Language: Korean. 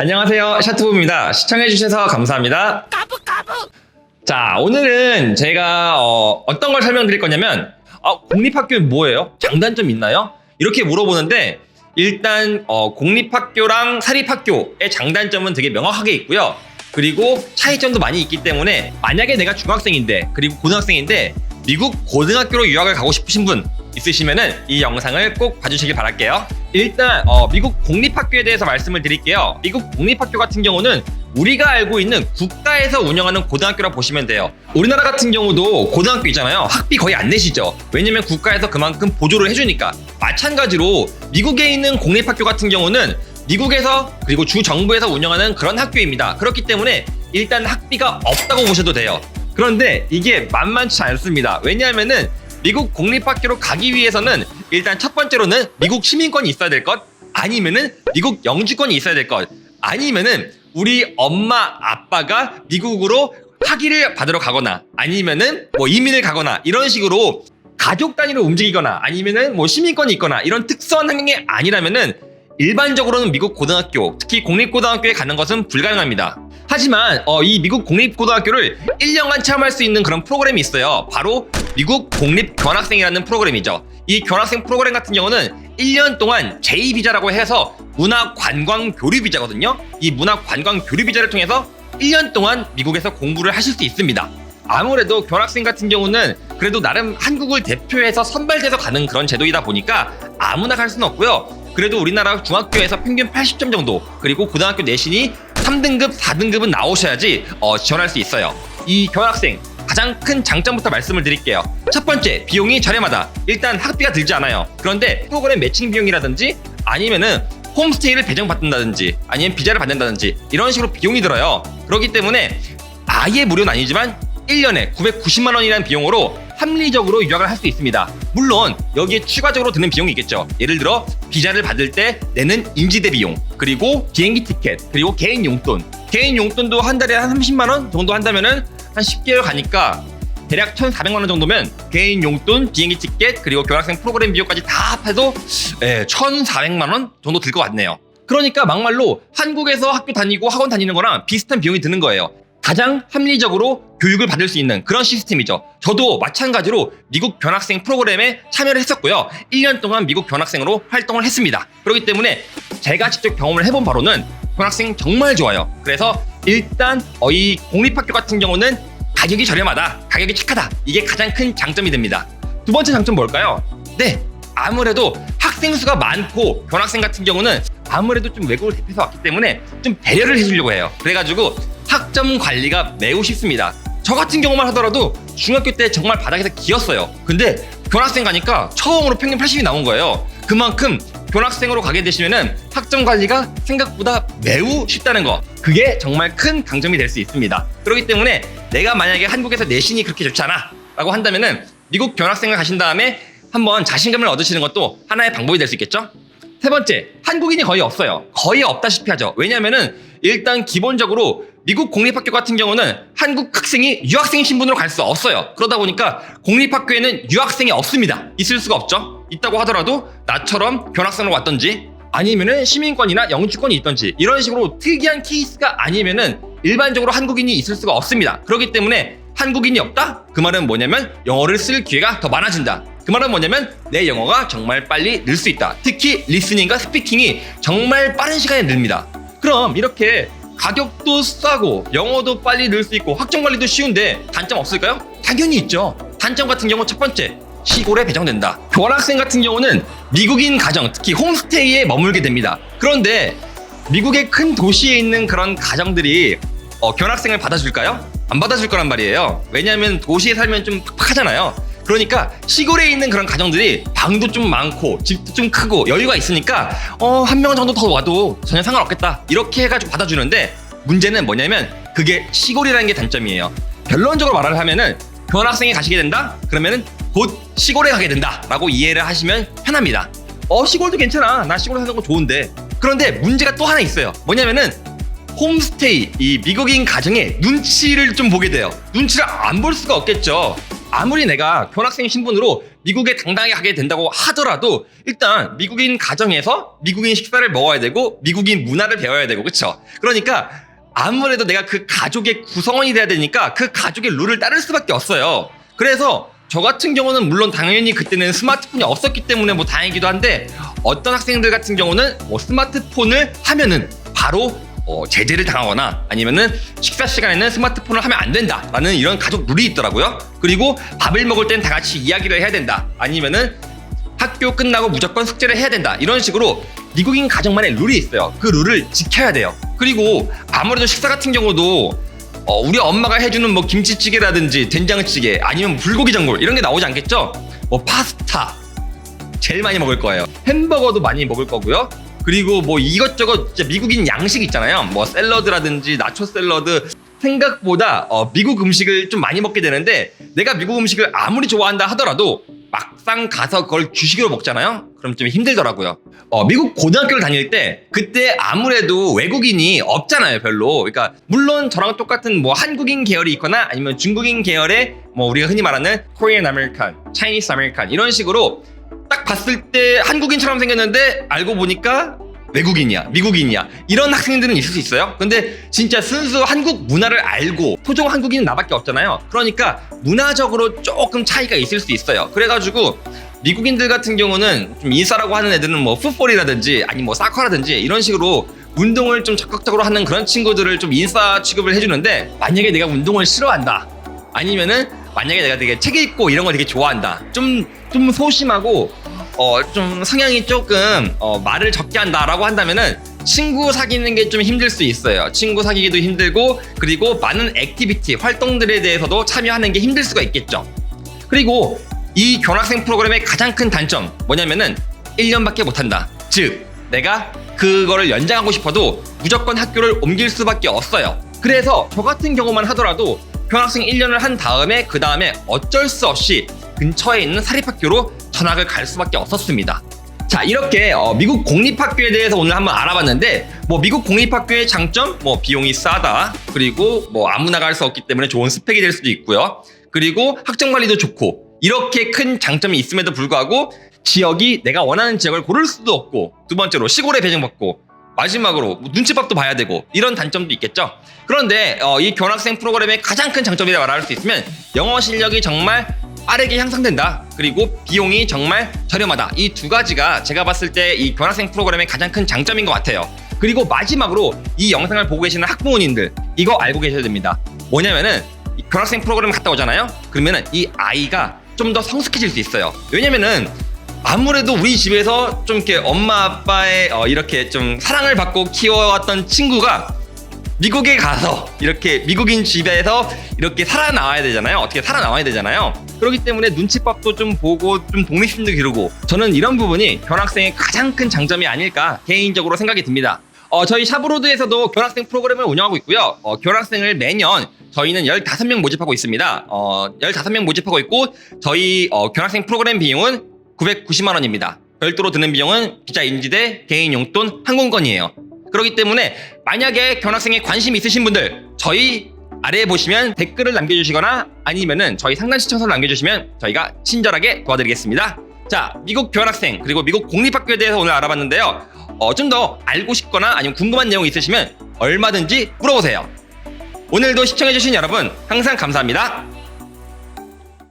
안녕하세요. 샤트부입니다. 시청해주셔서 감사합니다. 자, 오늘은 제가 어, 떤 걸 설명드릴 거냐면 어, 공립학교는 뭐예요? 장단점 있나요? 이렇게 물어보는데 일단 어, 공립학교랑 사립학교의 장단점은 되게 명확하게 있고요. 그리고 차이점도 많이 있기 때문에 만약에 내가 중학생인데 그리고 고등학생인데 미국 고등학교로 유학을 가고 싶으신 분 있으시면은 이 영상을 꼭 봐주시길 바랄게요. 일단 어, 미국 공립학교에 대해서 말씀을 드릴게요. 미국 공립학교 같은 경우는 우리가 알고 있는 국가에서 운영하는 고등학교라 보시면 돼요. 우리나라 같은 경우도 고등학교 있잖아요. 학비 거의 안 내시죠. 왜냐면 국가에서 그만큼 보조를 해주니까. 마찬가지로 미국에 있는 공립학교 같은 경우는 미국에서 그리고 주 정부에서 운영하는 그런 학교입니다. 그렇기 때문에 일단 학비가 없다고 보셔도 돼요. 그런데 이게 만만치 않습니다. 왜냐하면은 미국 공립학교로 가기 위해서는 일단 첫 번째로는 미국 시민권이 있어야 될 것, 아니면은 미국 영주권이 있어야 될 것, 아니면은 우리 엄마 아빠가 미국으로 학위를 받으러 가거나 아니면은 뭐 이민을 가거나 이런 식으로 가족 단위로 움직이거나 아니면은 뭐 시민권이 있거나 이런 특수한 환경이 아니라면은 일반적으로는 미국 고등학교, 특히 공립고등학교에 가는 것은 불가능합니다. 하지만 어, 이 미국 공립고등학교를 1년간 체험할 수 있는 그런 프로그램이 있어요. 바로 미국 공립 견학생이라는 프로그램이죠. 이 견학생 프로그램 같은 경우는 1년 동안 J 비자라고 해서 문화관광교류 비자거든요. 이 문화관광교류 비자를 통해서 1년 동안 미국에서 공부를 하실 수 있습니다. 아무래도 견학생 같은 경우는 그래도 나름 한국을 대표해서 선발돼서 가는 그런 제도이다 보니까 아무나 갈 수는 없고요. 그래도 우리나라 중학교에서 평균 80점 정도 그리고 고등학교 내신이 3등급, 4등급은 나오셔야지 어, 지원할 수 있어요. 이 견학생 가장 큰 장점부터 말씀을 드릴게요. 첫 번째, 비용이 저렴하다. 일단 학비가 들지 않아요. 그런데 프로그램 매칭 비용이라든지 아니면은 홈스테이를 배정받는다든지 아니면 비자를 받는다든지 이런 식으로 비용이 들어요. 그렇기 때문에 아예 무료는 아니지만 1년에 990만 원이라는 비용으로 합리적으로 유학을 할 수 있습니다. 물론 여기에 추가적으로 드는 비용이 있겠죠. 예를 들어 비자를 받을 때 내는 인지대 비용, 그리고 비행기 티켓, 그리고 개인 용돈. 개인 용돈도 한 달에 한 30만 원 정도 한다면은 한 10개월 가니까 대략 1,400만 원 정도면 개인 용돈, 비행기 티켓, 그리고 교환학생 프로그램 비용까지 다 합해도 예, 1,400만 원 정도 들 것 같네요. 그러니까 막말로 한국에서 학교 다니고 학원 다니는 거랑 비슷한 비용이 드는 거예요. 가장 합리적으로 교육을 받을 수 있는 그런 시스템이죠. 저도 마찬가지로 미국 견학생 프로그램에 참여를 했었고요. 1년 동안 미국 견학생으로 활동을 했습니다. 그렇기 때문에 제가 직접 경험을 해본 바로는 견학생 정말 좋아요. 그래서 일단 어, 이 공립학교 같은 경우는 가격이 저렴하다, 가격이 착하다. 이게 가장 큰 장점이 됩니다. 두 번째 장점 뭘까요? 네, 아무래도 학생 수가 많고 견학생 같은 경우는 아무래도 좀 외국을 대표해서 왔기 때문에 좀 배려를 해주려고 해요. 그래가지고 학점 관리가 매우 쉽습니다. 저 같은 경우만 하더라도 중학교 때 정말 바닥에서 기었어요. 근데 견학생 가니까 처음으로 평균 80이 나온 거예요. 그만큼 견학생으로 가게 되시면은 학점 관리가 생각보다 매우 쉽다는 거. 그게 정말 큰 강점이 될 수 있습니다. 그렇기 때문에 내가 만약에 한국에서 내신이 그렇게 좋지 않아 라고 한다면은 미국 견학생을 가신 다음에 한번 자신감을 얻으시는 것도 하나의 방법이 될 수 있겠죠? 세 번째, 한국인이 거의 없어요. 거의 없다시피 하죠. 왜냐면은 일단 기본적으로 미국 공립학교 같은 경우는 한국 학생이 유학생 신분으로 갈 수 없어요. 그러다 보니까 공립학교에는 유학생이 없습니다. 있을 수가 없죠. 있다고 하더라도 나처럼 견학생으로 왔던지 아니면은 시민권이나 영주권이 있던지 이런 식으로 특이한 케이스가 아니면은 일반적으로 한국인이 있을 수가 없습니다. 그렇기 때문에 한국인이 없다? 그 말은 뭐냐면 영어를 쓸 기회가 더 많아진다. 그 말은 뭐냐면 내 영어가 정말 빨리 늘 수 있다. 특히 리스닝과 스피킹이 정말 빠른 시간에 늘립니다. 그럼 이렇게 가격도 싸고 영어도 빨리 늘 수 있고 학점 관리도 쉬운데 단점 없을까요? 당연히 있죠. 단점 같은 경우 첫 번째 시골에 배정된다. 교환학생 같은 경우는 미국인 가정, 특히 홈스테이에 머물게 됩니다. 그런데 미국의 큰 도시에 있는 그런 가정들이 어, 견학생을 받아줄까요? 안 받아줄 거란 말이에요. 왜냐하면 도시에 살면 좀 팍팍하잖아요. 그러니까 시골에 있는 그런 가정들이 방도 좀 많고 집도 좀 크고 여유가 있으니까 어, 한 명 정도 더 와도 전혀 상관없겠다. 이렇게 해가지고 받아주는데 문제는 뭐냐면 그게 시골이라는 게 단점이에요. 결론적으로 말을 하면은 견학생이 가시게 된다? 그러면은 곧 시골에 가게 된다라고 이해를 하시면 편합니다. 어 시골도 괜찮아. 나 시골에 사는 거 좋은데. 그런데 문제가 또 하나 있어요. 뭐냐면은 홈스테이 이 미국인 가정의 눈치를 좀 보게 돼요. 눈치를 안 볼 수가 없겠죠. 아무리 내가 교환학생 신분으로 미국에 당당하게 가게 된다고 하더라도 일단 미국인 가정에서 미국인 식사를 먹어야 되고 미국인 문화를 배워야 되고 그쵸? 그러니까 아무래도 내가 그 가족의 구성원이 돼야 되니까 그 가족의 룰을 따를 수밖에 없어요. 그래서 저 같은 경우는 물론 당연히 그때는 스마트폰이 없었기 때문에 뭐 다행이기도 한데 어떤 학생들 같은 경우는 뭐 스마트폰을 하면은 바로 어, 제재를 당하거나 아니면은 식사 시간에는 스마트폰을 하면 안 된다라는 이런 가족 룰이 있더라고요. 그리고 밥을 먹을 땐 다 같이 이야기를 해야 된다. 아니면은 학교 끝나고 무조건 숙제를 해야 된다. 이런 식으로 미국인 가정만의 룰이 있어요. 그 룰을 지켜야 돼요. 그리고 아무래도 식사 같은 경우도 어, 우리 엄마가 해주는 뭐 김치찌개라든지 된장찌개 아니면 불고기 전골 이런 게 나오지 않겠죠? 뭐 파스타 제일 많이 먹을 거예요. 햄버거도 많이 먹을 거고요. 그리고 뭐 이것저것 진짜 미국인 양식 있잖아요. 뭐 샐러드라든지 나초 샐러드 생각보다 어, 미국 음식을 좀 많이 먹게 되는데 내가 미국 음식을 아무리 좋아한다 하더라도 막상 가서 그걸 주식으로 먹잖아요. 그럼 좀 힘들더라고요. 어, 미국 고등학교를 다닐 때 그때 아무래도 외국인이 없잖아요, 별로. 그러니까 물론 저랑 똑같은 뭐 한국인 계열이 있거나 아니면 중국인 계열의 뭐 우리가 흔히 말하는 Korean American, Chinese American 이런 식으로 딱 봤을 때 한국인처럼 생겼는데 알고 보니까 외국인이야, 미국인이야. 이런 학생들은 있을 수 있어요. 근데 진짜 순수 한국 문화를 알고 토종 한국인은 나밖에 없잖아요. 그러니까 문화적으로 조금 차이가 있을 수 있어요. 그래가지고 미국인들 같은 경우는 좀 인싸라고 하는 애들은 뭐 풋볼이라든지 아니 뭐 사커라든지 이런 식으로 운동을 좀 적극적으로 하는 그런 친구들을 좀 인싸 취급을 해주는데 만약에 내가 운동을 싫어한다 아니면은 만약에 내가 되게 책 읽고 이런 걸 되게 좋아한다 좀 좀 소심하고 어 좀 성향이 조금 어 말을 적게 한다라고 한다면은 친구 사귀는 게 좀 힘들 수 있어요. 친구 사귀기도 힘들고 그리고 많은 액티비티 활동들에 대해서도 참여하는 게 힘들 수가 있겠죠. 그리고 이 교환학생 프로그램의 가장 큰 단점 뭐냐면은 1년밖에 못 한다. 즉 내가 그거를 연장하고 싶어도 무조건 학교를 옮길 수밖에 없어요. 그래서 저 같은 경우만 하더라도 교환학생 1년을 한 다음에 그 다음에 어쩔 수 없이 근처에 있는 사립학교로 전학을 갈 수밖에 없었습니다. 자 이렇게 어, 미국 공립학교에 대해서 오늘 한번 알아봤는데 뭐 미국 공립학교의 장점 뭐 비용이 싸다 그리고 뭐 아무나 갈 수 없기 때문에 좋은 스펙이 될 수도 있고요 그리고 학점 관리도 좋고 이렇게 큰 장점이 있음에도 불구하고 지역이 내가 원하는 지역을 고를 수도 없고 두 번째로 시골에 배정받고 마지막으로 뭐 눈치밥도 봐야 되고 이런 단점도 있겠죠. 그런데 어, 이 교환학생 프로그램의 가장 큰 장점이라 말할 수 있으면 영어 실력이 정말 빠르게 향상된다. 그리고 비용이 정말 저렴하다. 이 두 가지가 제가 봤을 때 이 교환학생 프로그램의 가장 큰 장점인 것 같아요. 그리고 마지막으로 이 영상을 보고 계시는 학부모님들 이거 알고 계셔야 됩니다. 뭐냐면은 이 교환학생 프로그램 갔다 오잖아요. 그러면은 이 아이가 좀 더 성숙해질 수 있어요. 왜냐면은 아무래도 우리 집에서 좀 이렇게 엄마 아빠의 어, 이렇게 좀 사랑을 받고 키워왔던 친구가 미국에 가서 이렇게 미국인 집에서 이렇게 살아나와야 되잖아요. 어떻게 살아나와야 되잖아요. 그렇기 때문에 눈치밥도 좀 보고 좀 독립심도 기르고 저는 이런 부분이 교환학생의 가장 큰 장점이 아닐까 개인적으로 생각이 듭니다. 어, 저희 샤브로드에서도 교환학생 프로그램을 운영하고 있고요. 어, 교환학생을 매년 저희는 15명 모집하고 있습니다. 어, 15명 모집하고 있고 저희 어, 교환학생 프로그램 비용은 990만 원입니다. 별도로 드는 비용은 기자 인지대, 개인 용돈, 항공권이에요. 그렇기 때문에 만약에 교환학생에 관심 있으신 분들 저희 아래에 보시면 댓글을 남겨주시거나 아니면은 저희 상담 신청서를 남겨주시면 저희가 친절하게 도와드리겠습니다. 자, 미국 교환학생 그리고 미국 공립학교에 대해서 오늘 알아봤는데요. 어, 좀 더 알고 싶거나 아니면 궁금한 내용 있으시면 얼마든지 물어보세요. 오늘도 시청해주신 여러분 항상 감사합니다.